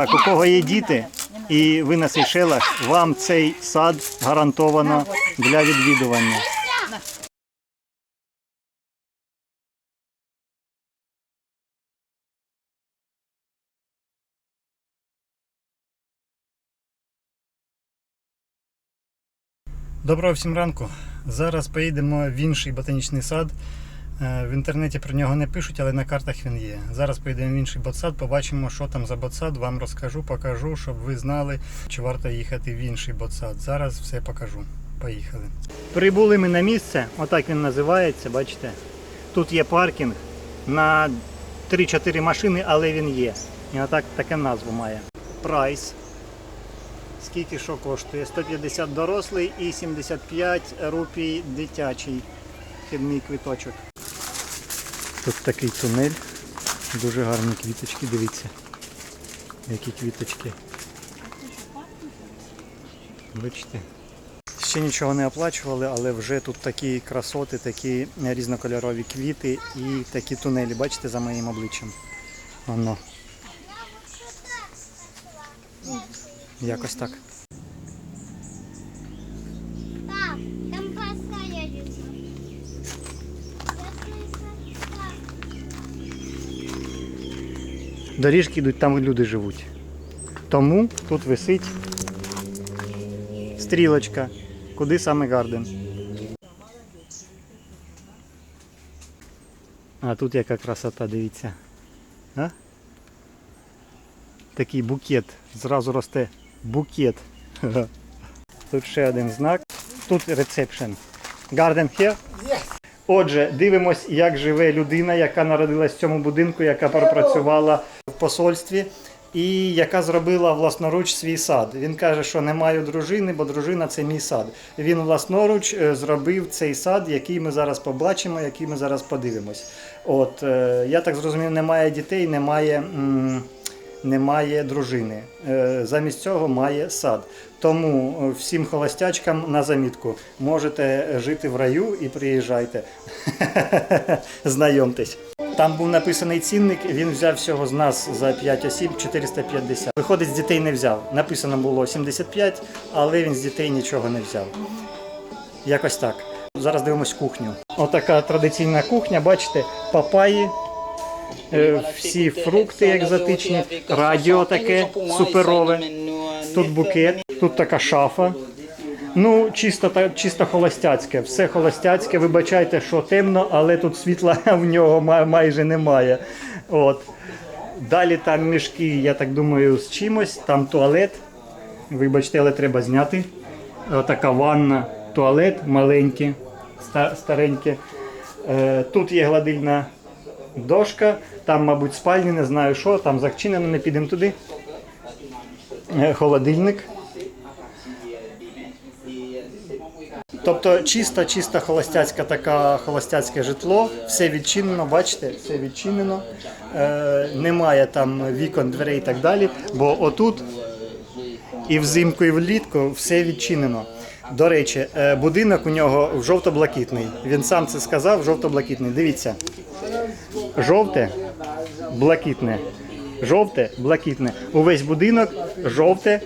Так, у кого є діти і ви на Сейшелах, вам цей сад гарантовано для відвідування. Доброго всім ранку. Зараз поїдемо в інший ботанічний сад. Е, В інтернеті про нього не пишуть, але на картах він є. Зараз поїдемо в інший ботсад, побачимо, що там за ботсад. Вам розкажу, покажу, щоб ви знали, чи варто їхати в інший ботсад. Зараз все покажу. Поїхали. Прибули ми на місце, отак він називається, бачите. Тут є паркінг на 3-4 машини, але він є. І отак таке назву має. Прайс. Скільки що коштує? 150 дорослий і 75 рупій дитячий вхідний квиточок. Тут такий тунель. Дуже гарні квіточки, дивіться. Які квіточки. Бачите? Ще нічого не оплачували, але вже тут такі красоти, такі різнокольорові квіти і такі тунелі. Бачите за моїм обличчям? Воно. Якось так. Доріжки йдуть там, люди живуть. Тому тут висить стрілочка, куди саме гарден. А тут яка красота, дивіться. А? Такий букет. Зразу росте букет. Тут ще один знак. Тут ресепшн. Garden here? Отже, дивимось, як живе людина, яка народилась в цьому будинку, яка пропрацювала посольстві і яка зробила власноруч свій сад. Він каже, що не маю дружини, бо дружина це мій сад. Він власноруч е, зробив цей сад, який ми зараз побачимо, який ми зараз подивимось. От е, я так зрозумів, немає дітей, немає. Немає дружини. Е, Замість цього має сад. Тому всім холостячкам на замітку можете жити в раю і приїжджайте. Знайомтесь. Там був написаний цінник, він взяв всього з нас за 5 осіб 450. Виходить, з дітей не взяв. Написано було 75, але він з дітей нічого не взяв. Якось так. Зараз дивимось кухню. Отака традиційна кухня, бачите, папаї, е, всі фрукти екзотичні, радіо таке суперове. Тут букет, тут така шафа. Ну, чисто, та- чисто холостяцьке. Все холостяцьке. Вибачайте, що темно, але тут світла в нього майже немає. От. Далі там мішки, я так думаю, з чимось. Там туалет. Вибачте, але треба зняти. Така ванна, туалет маленький, старенький. Е, Тут є гладильна дошка, там, мабуть, спальні, не знаю що, там зачинено, не підемо туди. Е, Холодильник. Тобто чисто, чисто холостяцька така холостяцьке житло, все відчинено, бачите, все відчинено. Е, немає там вікон, дверей і так далі. Бо отут і взимку, і влітку все відчинено. До речі, е, будинок у нього жовто-блакитний. Він сам це сказав, жовто-блакитний. Дивіться. Жовте, блакитне. Жовте, блакитне. Увесь будинок жовте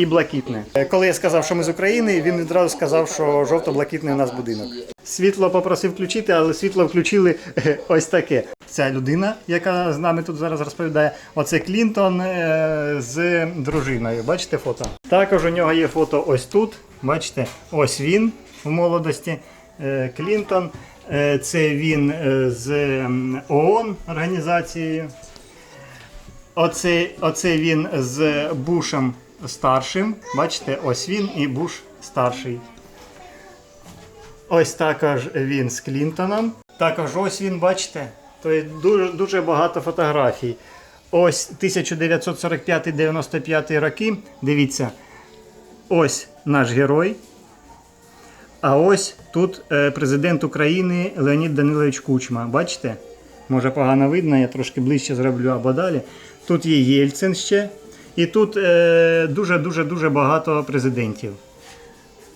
і блакитне. Е, Коли я сказав, що ми з України, він відразу сказав, що жовто-блакитний у нас будинок. Світло попросив включити, але світло включили е, ось таке. Ця людина, яка з нами тут зараз розповідає, оце Клінтон е, з дружиною. Бачите фото? Також у нього є фото ось тут. Бачите, ось він в молодості. Клінтон. Це він з ООН організацією. Оце, оце він з Бушем старшим. Бачите, ось він і Буш старший. Ось також він з Клінтоном. Також ось він, бачите, то є дуже, дуже багато фотографій. Ось 1945-95 роки. Дивіться, ось наш герой. А ось тут е, президент України Леонід Данилович Кучма. Бачите? Може погано видно, я трошки ближче зроблю або далі. Тут є Єльцин ще. І тут е, дуже-дуже дуже багато президентів.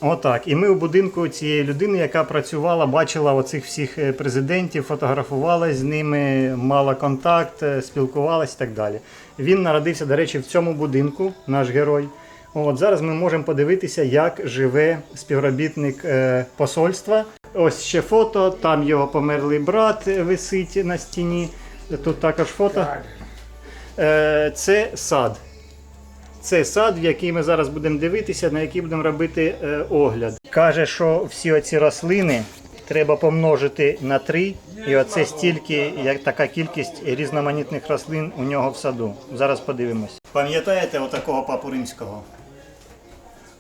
Отак. І ми у будинку цієї людини, яка працювала, бачила оцих всіх е, президентів, фотографувалась з ними, мала контакт, е, спілкувалась і так далі. Він народився, до речі, в цьому будинку, наш герой. От зараз ми можемо подивитися, як живе співробітник е, посольства. Ось ще фото. Там його померлий брат висить на стіні. Тут також фото. Це сад. Це сад, в який ми зараз будемо дивитися, на який будемо робити е, огляд. Каже, що всі оці рослини треба помножити на 3, і оце стільки, як така кількість різноманітних рослин у нього в саду. Зараз подивимось. Пам'ятаєте отакого папу римського?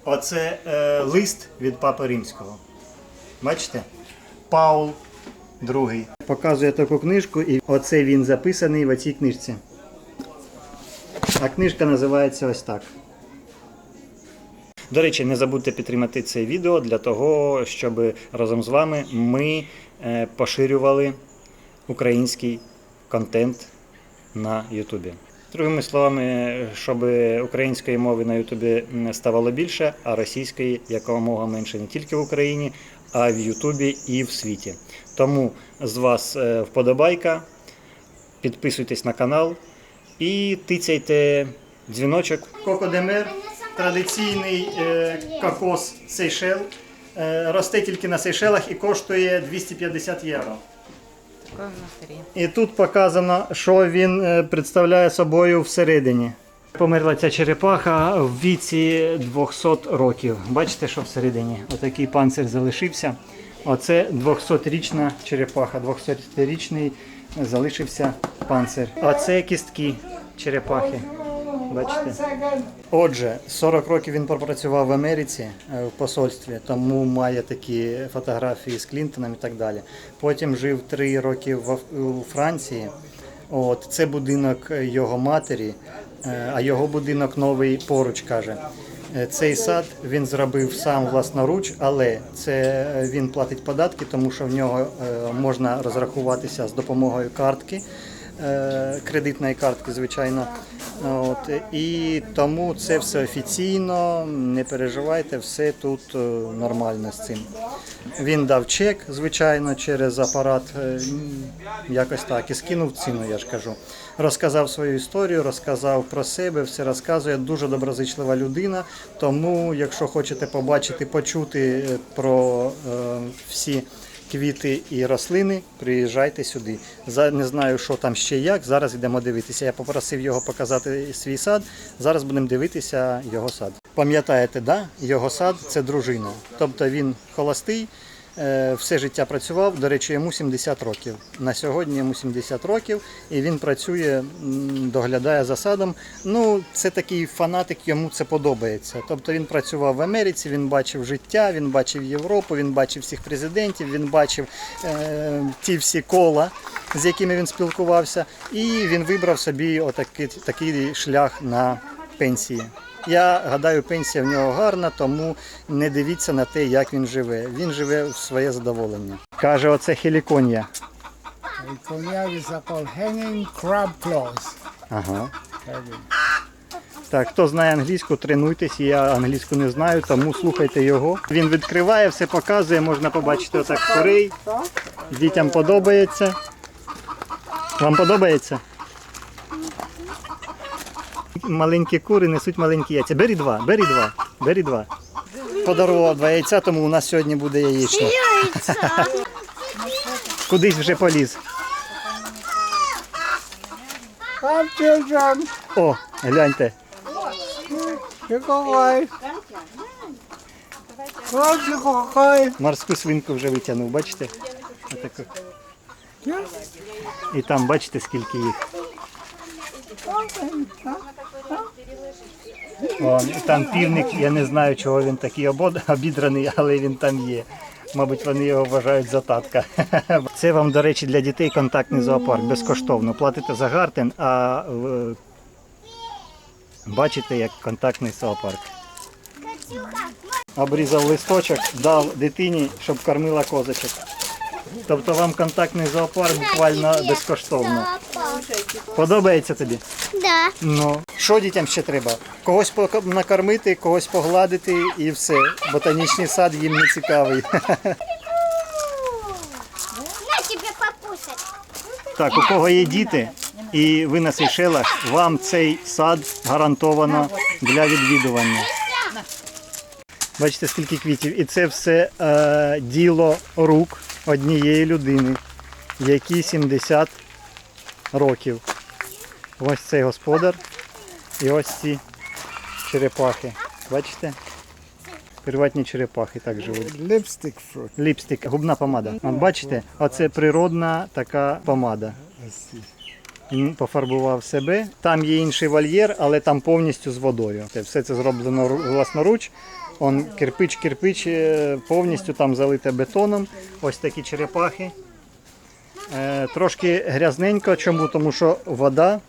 Оце е, лист від папи римського. Бачите? Паул II. Показує таку книжку, і оце він записаний в цій книжці. А книжка називається ось так. До речі, не забудьте підтримати це відео для того, щоб разом з вами ми е, поширювали український контент на Ютубі. Другими словами, щоб української мови на Ютубі ставало більше, а російської якомога менше не тільки в Україні, а в Ютубі і в світі. Тому з вас е, вподобайка, підписуйтесь на канал і тицяйте дзвіночок. Кокодемер традиційний е, кокос Сейшел. Е, росте тільки на Сейшелах і коштує 250 євро. І тут показано, що він е, представляє собою всередині. Померла ця черепаха в віці 200 років. Бачите, що всередині? Отакий панцир залишився. Оце 200-річна черепаха, 200-річний залишився панцир. Оце кістки черепахи. Бачите? Отже, 40 років він пропрацював в Америці е, в посольстві, тому має такі фотографії з Клінтоном і так далі. Потім жив 3 роки в у Франції. От, це будинок його матері, е, а його будинок новий поруч каже. Цей сад він зробив сам власноруч, але це е, він платить податки, тому що в нього е, можна розрахуватися з допомогою картки, е, кредитної картки, звичайно. От, і тому це все офіційно, не переживайте, все тут нормально з цим. Він дав чек, звичайно, через апарат, якось так, і скинув ціну, я ж кажу. Розказав свою історію, розказав про себе, все розказує. Дуже доброзичлива людина. Тому, якщо хочете побачити, почути е, про е, всі квіти і рослини, приїжджайте сюди. Не знаю, що там ще як. Зараз йдемо дивитися. Я попросив його показати свій сад. Зараз будемо дивитися його сад. Пам'ятаєте, да? його сад це дружина. Тобто він холостий, все життя працював. До речі, йому 70 років. На сьогодні йому 70 років, і він працює, доглядає за садом. Ну, це такий фанатик, йому це подобається. Тобто він працював в Америці, він бачив життя, він бачив Європу, він бачив всіх президентів, він бачив е, ті всі кола, з якими він спілкувався, і він вибрав собі отакий такий шлях на пенсії. Я гадаю, пенсія в нього гарна, тому не дивіться на те, як він живе. Він живе в своє задоволення. Каже, оце хеліконія. Called hanging crab claws. Ага. Так, хто знає англійську, тренуйтесь. Я англійську не знаю, тому слухайте його. Він відкриває, все показує, можна побачити отак курей. Дітям подобається. Вам подобається? Маленькі кури несуть маленькі яйця. Бери два, бери два, бери два. Подарував два яйця, тому у нас сьогодні буде яєчня. Яйця. Кудись вже поліз. О, гляньте. Морську свинку вже витягнув, бачите? І там бачите, скільки їх. О, там півник, я не знаю, чого він такий обідраний, але він там є. Мабуть, вони його вважають за татка. Це вам, до речі, для дітей контактний зоопарк безкоштовно. Платите за гартен, а е, бачите, як контактний зоопарк. Обрізав листочок, дав дитині, щоб кормила козочок. Тобто вам контактний зоопарк буквально безкоштовно. Подобається тобі? Да. Ну, Що дітям ще треба? Когось накормити, когось погладити і все. Ботанічний сад їм не цікавий. Так, у кого є діти і ви на Сейшелах, вам цей сад гарантовано для відвідування. Бачите, скільки квітів. І це все е, діло рук однієї людини, якій 70 років. Ось цей господар і ось ці черепахи. Бачите? Приватні черепахи так живуть. Lipstick fruit. Ліпстик, губна помада. Бачите, оце природна така помада. Він пофарбував себе. Там є інший вольєр, але там повністю з водою. Все це зроблено власноруч. Он кирпич, кирпич е, повністю там залите бетоном. Ось такі черепахи. Е, трошки грязненько. Чому? Тому що вода,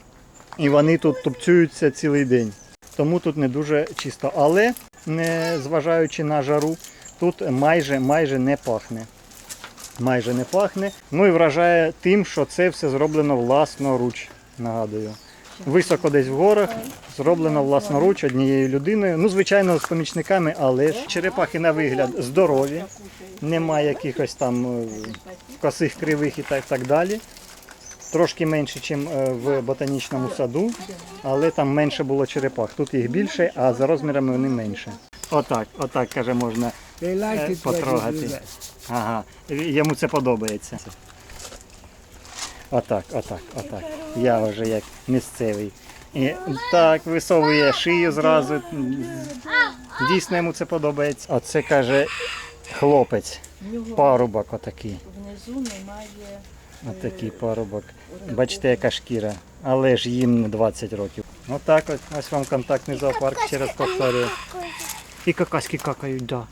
і вони тут тупцюються цілий день. Тому тут не дуже чисто. Але, не зважаючи на жару, тут майже, майже не пахне майже не пахне. Ну і вражає тим, що це все зроблено власноруч. Нагадую. Високо десь в горах, зроблено власноруч однією людиною. Ну, звичайно, з помічниками, але ж черепахи на вигляд здорові, немає якихось там е, косих кривих і так, так далі. Трошки менше, ніж в ботанічному саду, але там менше було черепах. Тут їх більше, а за розмірами вони менше. Отак, отак, каже, можна Е, потрогати. Ага, йому це подобається. Отак, отак, отак. Я вже як місцевий. І так, висовує шию зразу. Дійсно йому це подобається. Оце каже хлопець. Парубок отакий. Внизу немає Отакий парубок. Бачите, яка шкіра. Але ж їм не 20 років. Отак от. Ось вам контактний зоопарк, ще раз повторюю. І какаськи какають, да.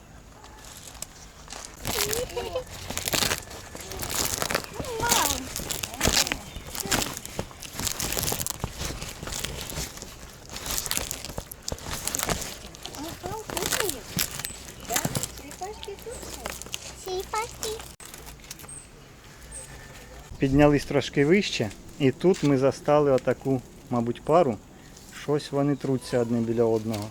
Піднялись трошки вище, і тут ми застали отаку, мабуть, пару. Щось вони труться одне біля одного.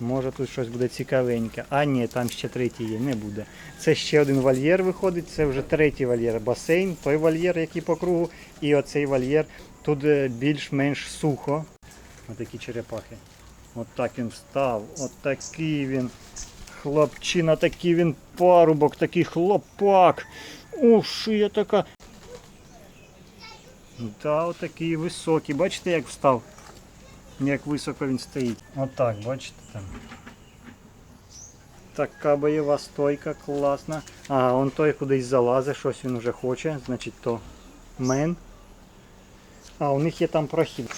Може тут щось буде цікавеньке. А ні, там ще третій є, не буде. Це ще один вольєр виходить, це вже третій вольєр. Басейн, той вольєр, який по кругу, і оцей вольєр. Тут е, більш-менш сухо. Отакі черепахи. От так він встав, от такий він. Хлопчина, такий він парубок, такий хлопак. Ух, шия така. Да, отакий високий. Бачите, як встав? Як високо він стоїть. Отак, бачите там. Така бойова стойка, класна. А, он той кудись залазить, щось він вже хоче, значить то мен. А, у них є там прохід.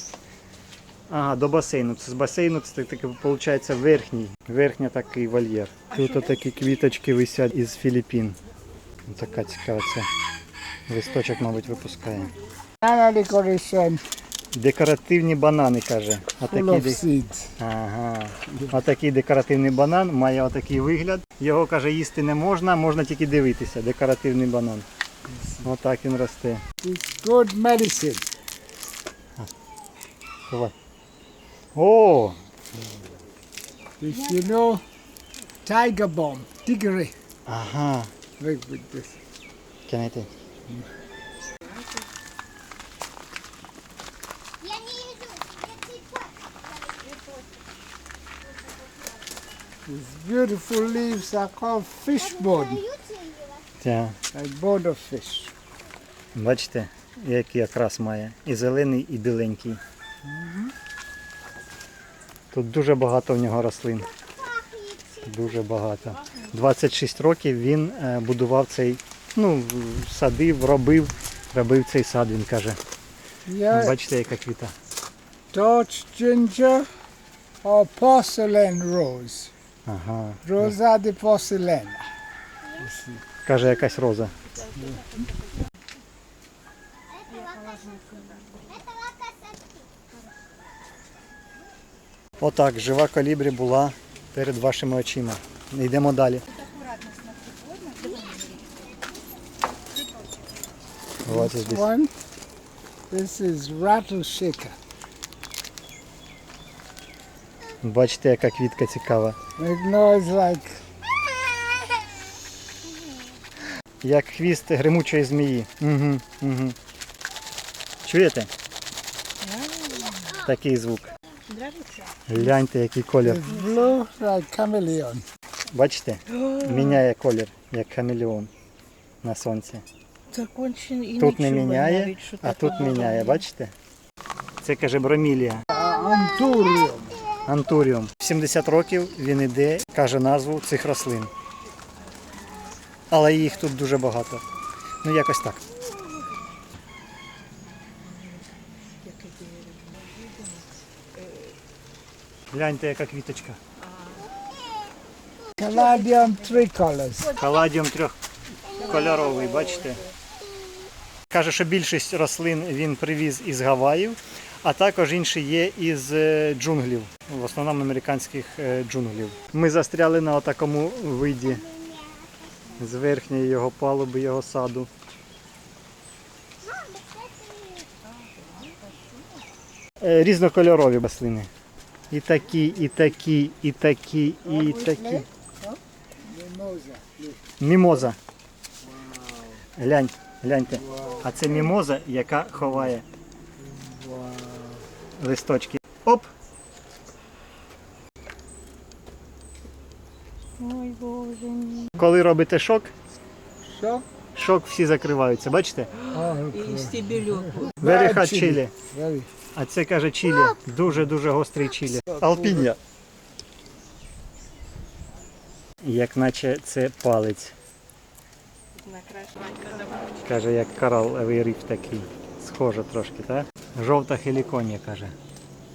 Ага, до басейну. Це з басейну це таки виходить верхній. Верхній такий вольєр. Тут отакі квіточки висять із Філіппін. Така цікава це. Листочок, мабуть, випускає. Banana decoration Декоративні банани, каже. full of seeds. ага. Отакий декоративний банан має отакий вигляд. Його каже, їсти не можна, можна тільки дивитися. Декоративний банан. Отак він росте. It's good medicine. Давай. О, If you know tiger bomb, tigre, ага. look with this. Can I take? Я не вижу. Я цветок. These beautiful leaves are called fish или Тя. like bone of fish. Бачите, який окрас має. І зелений, і біленький. Тут дуже багато в нього рослин. Дуже багато. 26 років він е, будував цей, ну, садив, робив, робив цей сад, він каже. Yeah, Бачите, яка квіта. Dutch ginger or porcelain rose. Ага. Rosa de porcelain. Каже, якась роза. Отак, жива калібрі була перед вашими очима. Йдемо далі. This? One, this is rattle Бачите, яка квітка цікава. Як хвіст гримучої змії. Угу, угу. Чуєте? Такий звук. Гляньте, який колір. blue like chameleon. Бачите? Міняє колір, як хамелеон на сонці. Тут не міняє, а тут міняє, бачите? Це каже бромілія. Anturium. Антуріум. 70 років він іде, каже назву цих рослин. Але їх тут дуже багато. Ну якось так. Гляньте, яка квіточка. Caladium tricolors. Каладіум трьохкольоровий, бачите? Каже, що більшість рослин він привіз із Гаваїв, а також інші є із е, джунглів, в основному американських е, джунглів. Ми застряли на такому виді з верхньої його палуби, його саду. Е, Різнокольорові рослини. І такі, і такі, і такі, і такі. Мімоза. Глянь, гляньте. А це мімоза, яка ховає листочки. Оп! Ой, Боже мій. Коли робите шок, So, шок всі закриваються, бачите? oh, І стебельок. Chili. chili. А це каже чилі. Дуже-дуже гострий чилі. Алпінія. Як наче це палець. Каже, як кораловий риф такий. Схоже трошки, так? Жовта хеліконія, каже.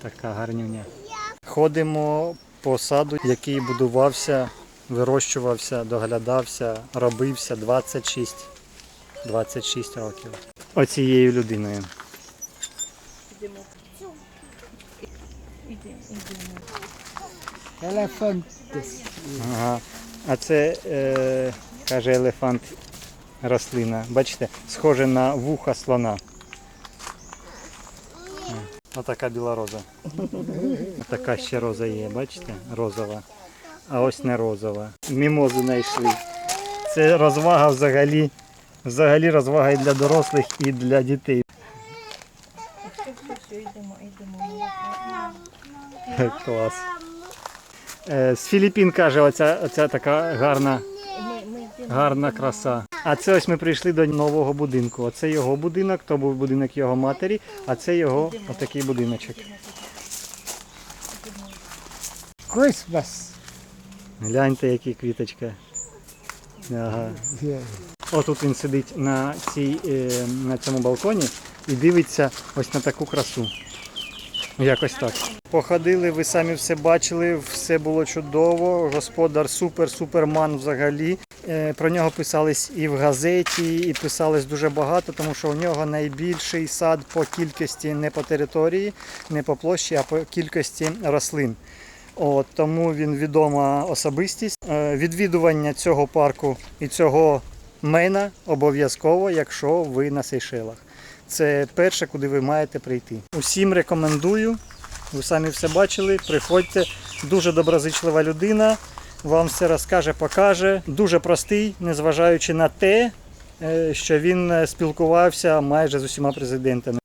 Така гарнюня. Ходимо по саду, який будувався, вирощувався, доглядався, робився 26, 26 років. Оцією людиною. This. Ага. А це, е, каже елефант, рослина. Бачите, схоже на вуха слона. Отака біла роза. Отака ще роза є, бачите? Розова. А ось не розова. Мімозу знайшли. Це розвага взагалі. Взагалі розвага і для дорослих, і для дітей. Клас. Е, З Філіппін каже, оця, оця така гарна. Гарна краса. А це ось ми прийшли до нового будинку. Оце його будинок, то був будинок його матері, а це його отакий будиночок. Christmas. Гляньте, які квіточка. Ага. Отут він сидить на, цій, е, на цьому балконі і дивиться ось на таку красу. Якось так. Походили, ви самі все бачили, все було чудово. Господар супер-суперман взагалі. Е, Про нього писались і в газеті, і писались дуже багато, тому що у нього найбільший сад по кількості не по території, не по площі, а по кількості рослин. От, тому він відома особистість. Е, Відвідування цього парку і цього мена обов'язково, якщо ви на Сейшелах. Це перше, куди ви маєте прийти. Усім рекомендую. Ви самі все бачили. Приходьте. Дуже доброзичлива людина. Вам все розкаже, покаже. Дуже простий, незважаючи на те, е, що він е, спілкувався майже з усіма президентами.